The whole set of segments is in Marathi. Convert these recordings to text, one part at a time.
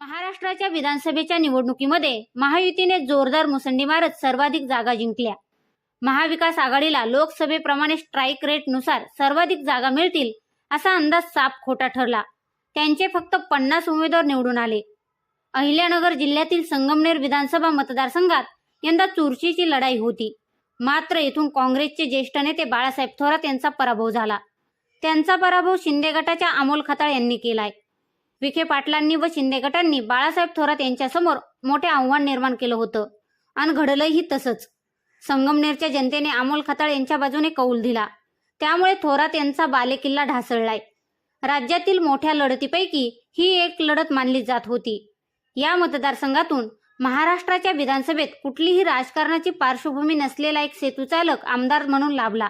महाराष्ट्राच्या विधानसभेच्या निवडणुकीमध्ये महायुतीने जोरदार मुसंडी मारत सर्वाधिक जागा जिंकल्या. महाविकास आघाडीला लोकसभेप्रमाणे स्ट्राईक रेटनुसार सर्वाधिक जागा मिळतील असा अंदाज साप खोटा ठरला. त्यांचे फक्त पन्नास उमेदवार निवडून आले. अहिल्यानगर जिल्ह्यातील संगमनेर विधानसभा मतदारसंघात यंदा चुरशीची लढाई होती. मात्र येथून काँग्रेसचे ज्येष्ठ नेते बाळासाहेब थोरात यांचा पराभव झाला. त्यांचा पराभव शिंदे गटाच्या अमोल खताळ यांनी केलाय. विखे पाटलांनी व शिंदे गटांनी बाळासाहेब थोरात यांच्यासमोर मोठे आव्हान निर्माण केलं होतं. आणि घडलंही तसंच. संगमनेरच्या जनतेने अमोल खताळ यांच्या बाजूने कौल दिला. त्यामुळे थोरात यांचा बालेकिल्ला ढासळलाय. राज्यातील मोठ्या लढतीपैकी ही एक लढत मानली जात होती. या मतदारसंघातून महाराष्ट्राच्या विधानसभेत कुठलीही राजकारणाची पार्श्वभूमी नसलेला एक सेतूचालक आमदार म्हणून लाभला.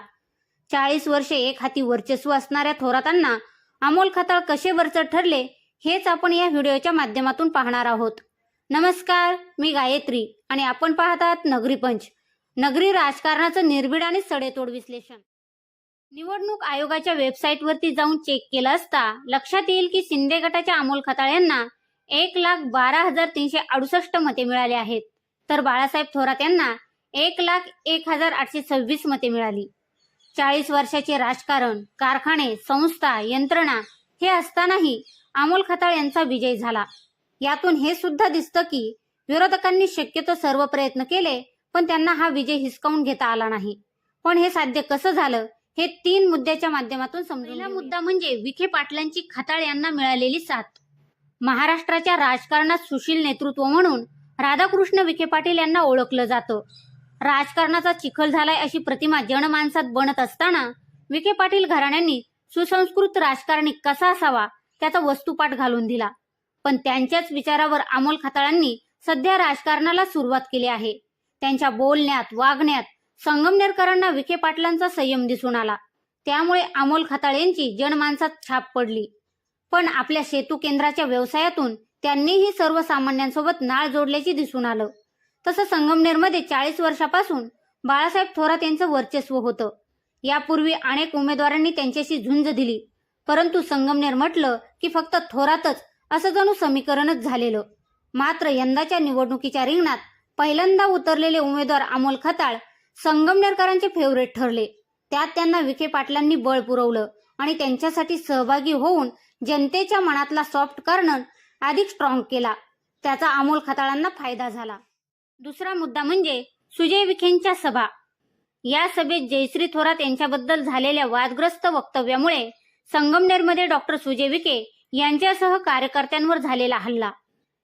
चाळीस वर्षे एक हाती वर्चस्व असणाऱ्या थोरातांना अमोल खताळ कसे वरचढ ठरले हेच आपण या व्हिडिओच्या माध्यमातून पाहणार आहोत. नमस्कार मी गायत्री आणि आपण पाहत आहात नगरी पंच. नगरी राजकारणाचं निर्भीड आणि सडेतोड विश्लेषण. निवडणूक आयोगाच्या वेबसाईटवरती जाऊन चेक केलं असता लक्षात येईल की शिंदे गटाच्या अमोल खताळ यांना एक लाख बारा हजार तीनशे अडुसष्ट मते मिळाली आहेत. तर बाळासाहेब थोरात यांना एक लाख एक हजार आठशे सव्वीस मते मिळाली. चाळीस वर्षाचे राजकारण कारखाने संस्था यंत्रणा हे असतानाही अमोल खताळ यांचा विजय झाला. यातून हे सुद्धा दिसतं की विरोधकांनी शक्यतो सर्व प्रयत्न केले पण त्यांना हा विजय हिसकावून घेता आला नाही. पण हे साध्य कसं झालं हे तीन मुद्द्याच्या माध्यमातून समजून मुद्दा म्हणजे विखे पाटलांची खताळ यांना मिळालेली साथ. महाराष्ट्राच्या राजकारणात सुशील नेतृत्व म्हणून राधाकृष्ण विखे पाटील यांना ओळखलं जातं. राजकारणाचा चिखल झालाय अशी प्रतिमा जनमानसात बनत असताना विखे पाटील घराण्यांनी सुसंस्कृत राजकारणी कसा असावा त्याचा वस्तुपाठ घालून दिला. पण त्यांच्याच विचारावर अमोल खताळांनी सध्या राजकारणाला सुरुवात केली आहे. त्यांच्या बोलण्यात वागण्यात संगमनेरकरांना विखे पाटलांचा संयम दिसून आला. त्यामुळे अमोल खताळ यांची जनमानसात छाप पडली. पण आपल्या सेतू केंद्राच्या व्यवसायातून त्यांनीही सर्वसामान्यांसोबत नाळ जोडल्याचे दिसून आलं. तसं संगमनेरमध्ये चाळीस वर्षापासून बाळासाहेब थोरात यांचं वर्चस्व होतं. यापूर्वी अनेक उमेदवारांनी त्यांच्याशी झुंज दिली. परंतु संगमनेर म्हटलं की फक्त थोरातच असं जणू समीकरणच झालेलं. मात्र यंदाच्या निवडणुकीच्या रिंगणात पहिल्यांदा उतरलेले उमेदवार अमोल खताळ संगमनेरकरांचे फेवरेट ठरले. त्यात त्यांना विखे पाटलांनी बळ पुरवलं आणि त्यांच्यासाठी सहभागी होऊन जनतेच्या मनातला सॉफ्ट कॉर्नर अधिक स्ट्रॉंग केला. त्याचा अमोल खताळांना फायदा झाला. दुसरा मुद्दा म्हणजे सुजय विखेंच्या सभा. या सभेत जयश्री थोरात यांच्याबद्दल झालेल्या वादग्रस्त वक्तव्यामुळे संगमनेरमध्ये डॉक्टर सुजय विखे यांच्यासह कार्यकर्त्यांवर झालेला हल्ला.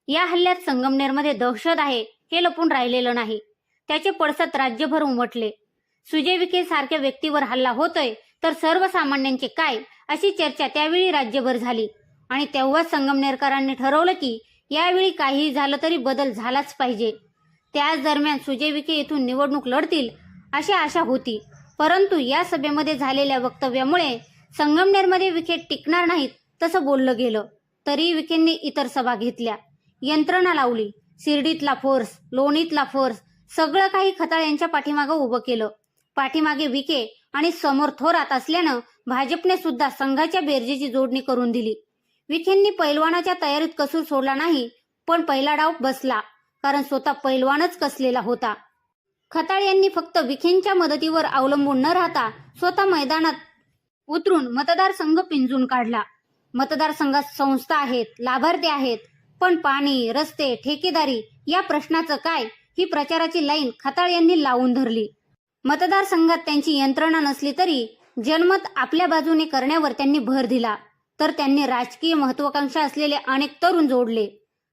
या हल्ल्यात संगमनेरमध्ये दहशत आहे हे लपून राहिलेलं नाही. त्याचे पडसाद राज्यभर उमटले. सुजय विखे सारख्या व्यक्तीवर हल्ला होतोय तर सर्वसामान्यांचे काय अशी चर्चा त्यावेळी राज्यभर झाली. आणि तेव्हाच संगमनेरकरांनी ठरवलं की यावेळी काहीही झालं तरी बदल झालाच पाहिजे. त्याच दरम्यान सुजय विखे येथून निवडणूक लढतील अशी आशा होती. परंतु या सभेमध्ये झालेल्या वक्तव्यामुळे संगमनेरमध्ये विखेट टिकणार नाहीत तसं बोललं गेलं. तरी विखेंनी इतर सभा घेतल्या. यंत्रणा लावली. शिर्डीतला फोर्स लोणीतला फोर्स सगळं काही खताळ यांच्या पाठीमागं उभं केलं. पाठीमागे विखे आणि समोर थोरात असल्यानं भाजपने सुद्धा संघाच्या बेरजेची जोडणी करून दिली. विखेंनी पैलवानाच्या तयारीत कसूर सोडला नाही पण पहिला डाव बसला कारण स्वतः पैलवानच कसलेला होता. खताळ यांनी फक्त विखेंच्या मदतीवर अवलंबून न राहता स्वतः मैदानात उतरून मतदारसंघ पिंजून काढला. मतदारसंघात संस्था आहेत लाभार्थी आहेत पण पाणी रस्ते ठेकेदारी या प्रश्नाचं काय? ही प्रचाराची लाईन खताळ यांनी लावून धरली. मतदारसंघात त्यांची यंत्रणा नसली तरी जनमत आपल्या बाजूने करण्यावर त्यांनी भर दिला. तर त्यांनी राजकीय महत्वाकांक्षा असलेले अनेक तरुण जोडले.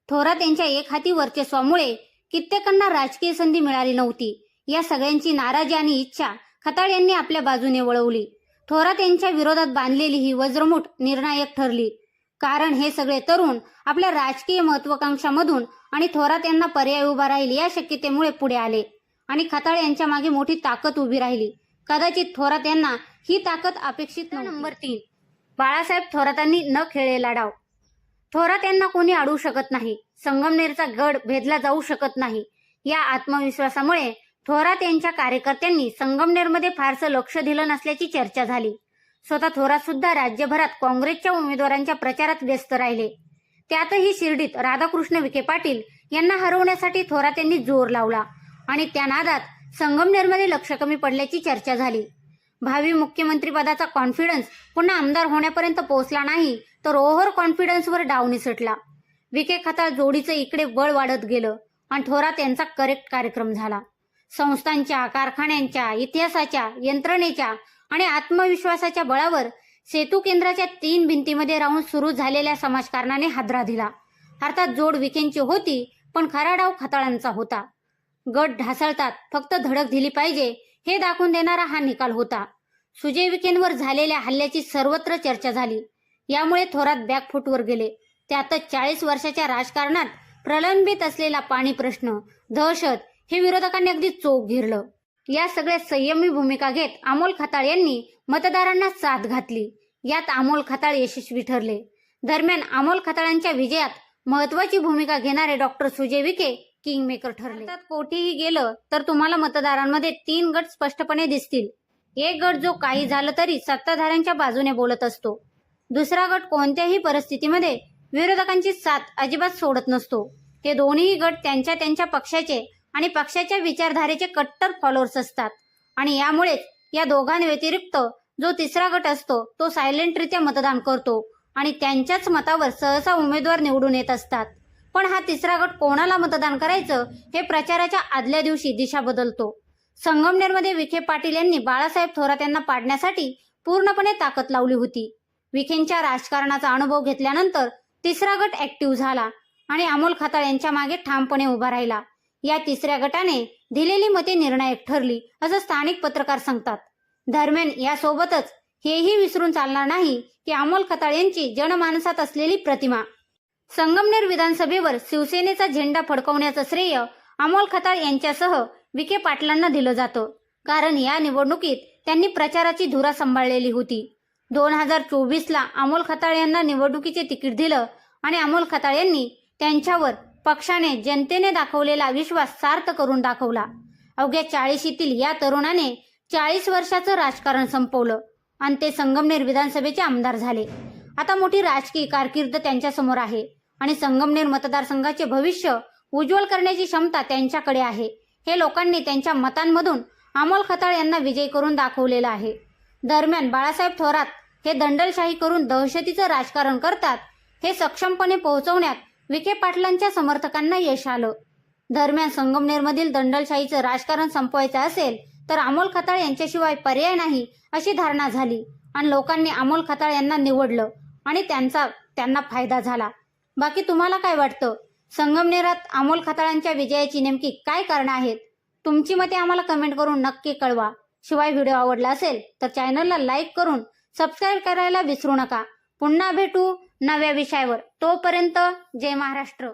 थोरात यांच्या एक हाती वर्चस्वामुळे कित्येकांना राजकीय संधी मिळाली नव्हती. या सगळ्यांची नाराजी आणि इच्छा खताळ यांनी आपल्या बाजूने वळवली. थोरात यांच्या विरोधात बांधलेली ही वज्रमुठ निर्णायक ठरली. कारण हे सगळे तरुण आपल्या राजकीय महत्वाकांक्षामधून आणि थोरात यांना पर्याय उभा राहील या शक्यतेमुळे पुढे आले. आणि खताळ यांच्या मागे मोठी ताकद उभी राहिली. कदाचित थोरात यांना ही ताकद अपेक्षित नंबर तीन. बाळासाहेब थोरातांनी न खेळलेला डाव. थोरात यांना कोणी अडवू शकत नाही. संगमनेरचा गड भेदला जाऊ शकत नाही. या आत्मविश्वासामुळे थोरात यांच्या कार्यकर्त्यांनी संगमनेरमध्ये फारसं लक्ष दिलं नसल्याची चर्चा झाली. स्वतः थोरात सुद्धा राज्यभरात काँग्रेसच्या उमेदवारांच्या प्रचारात व्यस्त राहिले. त्यातही शिर्डीत राधाकृष्ण विखे पाटील यांना हरवण्यासाठी थोरात यांनी जोर लावला आणि त्या नादात संगमनेरमध्ये लक्ष कमी पडल्याची चर्चा झाली. भावी मुख्यमंत्री पदाचा कॉन्फिडन्स पुन्हा आमदार होण्यापर्यंत पोहोचला नाही तर ओव्हर कॉन्फिडन्सवर डाव निसटला. विखे खताळ जोडीचं इकडे बळ वाढत गेलं आणि थोरात यांचा करेक्ट कार्यक्रम झाला. संस्थांच्या कारखान्यांच्या इतिहासाच्या यंत्रणेच्या आणि आत्मविश्वासाच्या बळावर सेतू केंद्राच्या तीन भिंतीमध्ये राहून सुरू झालेल्या समाजकारणाने हादरा दिला. अर्थात जोड विखेंची होती पण खरा डाव खताळांचा होता. गट ढासळतात फक्त धडक दिली पाहिजे हे दाखवून देणारा हा निकाल होता. सुजय विखेंवर झालेल्या हल्ल्याची सर्वत्र चर्चा झाली. यामुळे थोरात बॅकफुटवर गेले. त्यातच चाळीस वर्षाच्या राजकारणात प्रलंबित असलेला पाणी प्रश्न दहशत हे विरोधकांनी अगदी चोख घेरलं. या सगळ्या संयमी भूमिका घेत अमोल खताळ यांनी मतदारांना साथ घातली. यात अमोल खताळ यशस्वी ठरले. दरम्यान अमोल खताळांच्या विजयात महत्वाची भूमिका घेणारे doctor Sujay Vikhe king maker ठरले कोठेही गेलं तर तुम्हाला मतदारांमध्ये तीन गट स्पष्टपणे दिसतील. एक गट जो काही झालं तरी सत्ताधाऱ्यांच्या बाजूने बोलत असतो. दुसरा गट कोणत्याही परिस्थितीमध्ये विरोधकांची साथ अजिबात सोडत नसतो. हे दोन्ही गट त्यांच्या त्यांच्या पक्षाचे आणि पक्षाच्या विचारधारेचे कट्टर फॉलोअर्स असतात. आणि यामुळेच या दोघांव्यतिरिक्त जो तिसरा गट असतो तो सायलेंटरित्या मतदान करतो. आणि त्यांच्याच मतावर सहसा उमेदवार निवडून येत असतात. पण हा तिसरा गट कोणाला मतदान करायचं हे प्रचाराच्या आदल्या दिवशी दिशा बदलतो. संगमनेरमध्ये विखे पाटील यांनी बाळासाहेब थोरात यांना पाडण्यासाठी पूर्णपणे ताकद लावली होती. विखेंच्या राजकारणाचा अनुभव घेतल्यानंतर तिसरा गट ऍक्टिव्ह झाला आणि अमोल खताळ यांच्या मागे ठामपणे उभा राहिला. या तिसऱ्या गटाने दिलेली मते निर्णायक ठरली असं स्थानिक पत्रकार सांगतात. दरम्यान यासोबतच हेही विसरून चालणार नाही की अमोल खताळ यांची जनमानसात असलेली प्रतिमा. संगमनेर विधानसभेवर शिवसेनेचा झेंडा फडकवण्याचं श्रेय अमोल खताळ यांच्यासह विखे पाटलांना दिलं जातं. कारण या निवडणुकीत त्यांनी प्रचाराची धुरा सांभाळलेली होती. दोन हजार चोवीसला अमोल खताळ यांना निवडणुकीचे तिकीट दिलं आणि अमोल खताळ यांनी त्यांच्यावर पक्षाने जनतेने दाखवलेला विश्वास सार्थ करून दाखवला. अवघ्या चाळीशीतील या तरुणाने चाळीस वर्षाचं राजकारण संपवलं आणि ते संगमनेर विधानसभेचे आमदार झाले. आता मोठी राजकीय कारकीर्द त्यांच्यासमोर आहे आणि संगमनेर मतदारसंघाचे भविष्य उज्ज्वल करण्याची क्षमता त्यांच्याकडे आहे. हे लोकांनी त्यांच्या मतांमधून अमोल खताळ यांना विजय करून दाखवलेला आहे. दरम्यान बाळासाहेब थोरात हे दंडलशाही करून दहशतीचं राजकारण करतात हे सक्षमपणे पोहोचवण्यात विखे पाटलांच्या समर्थकांना यश आलं. दरम्यान संगमनेरमधील दंडलशाहीचं राजकारण संपवायचं असेल तर अमोल खताळ यांच्याशिवाय पर्याय नाही अशी धारणा झाली. आणि लोकांनी अमोल खताळ यांना निवडलं आणि त्यांचा त्यांना फायदा झाला. बाकी तुम्हाला काय वाटतं? संगमनेरात अमोल खताळांच्या विजयाची नेमकी काय कारणं आहेत? तुमची मते आम्हाला कमेंट करून नक्की कळवा. शिवाय व्हिडिओ आवडला असेल तर चॅनलला लाईक करून सबस्क्राईब करायला विसरू नका. पुन्हा भेटू नव्या विषयावर. तोपर्यंत जय महाराष्ट्र.